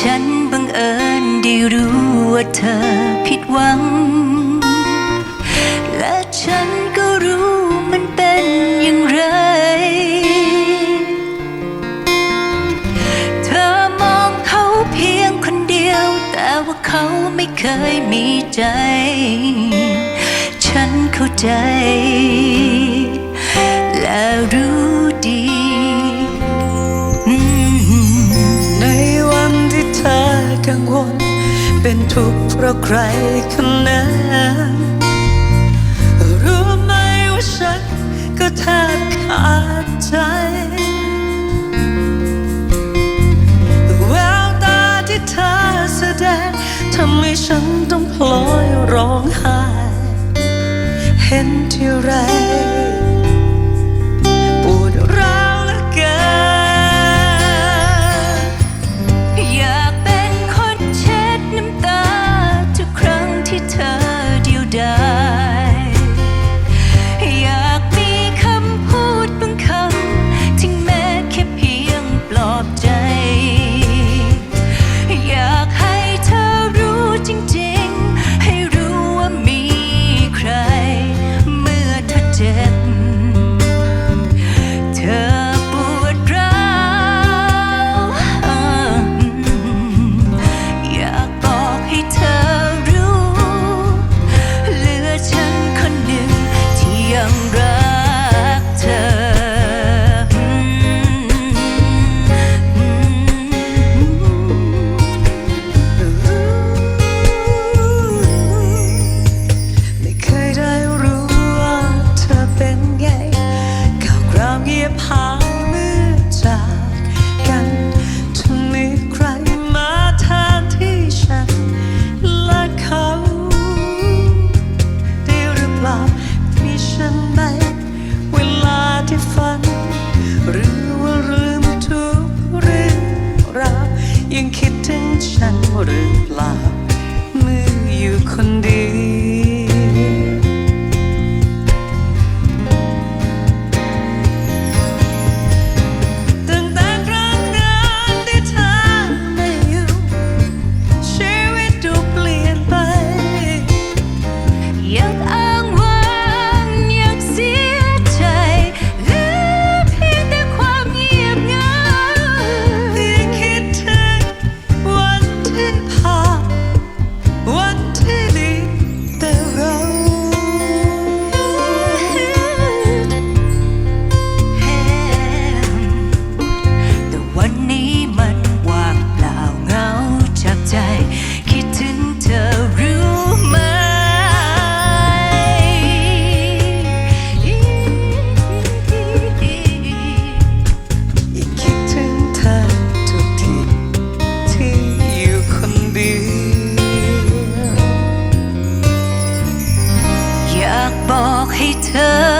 ฉันบังเอิญได้รู้ว่าเธอผิดหวัง และฉันก็รู้มันเป็นอย่างไร เธอมองเขาเพียงคนเดียว แต่ว่าเขาไม่เคยมีใจ ฉันเข้าใจ กังวล เป็นทุกข์เพราะใครคนนั้นรู้ไหมว่าฉันก็แทบขาดใจแววตาที่เธอแสดงทำให้ฉันต้องพลอยร้องไห้ เห็นที่ไร อบใจ เธอ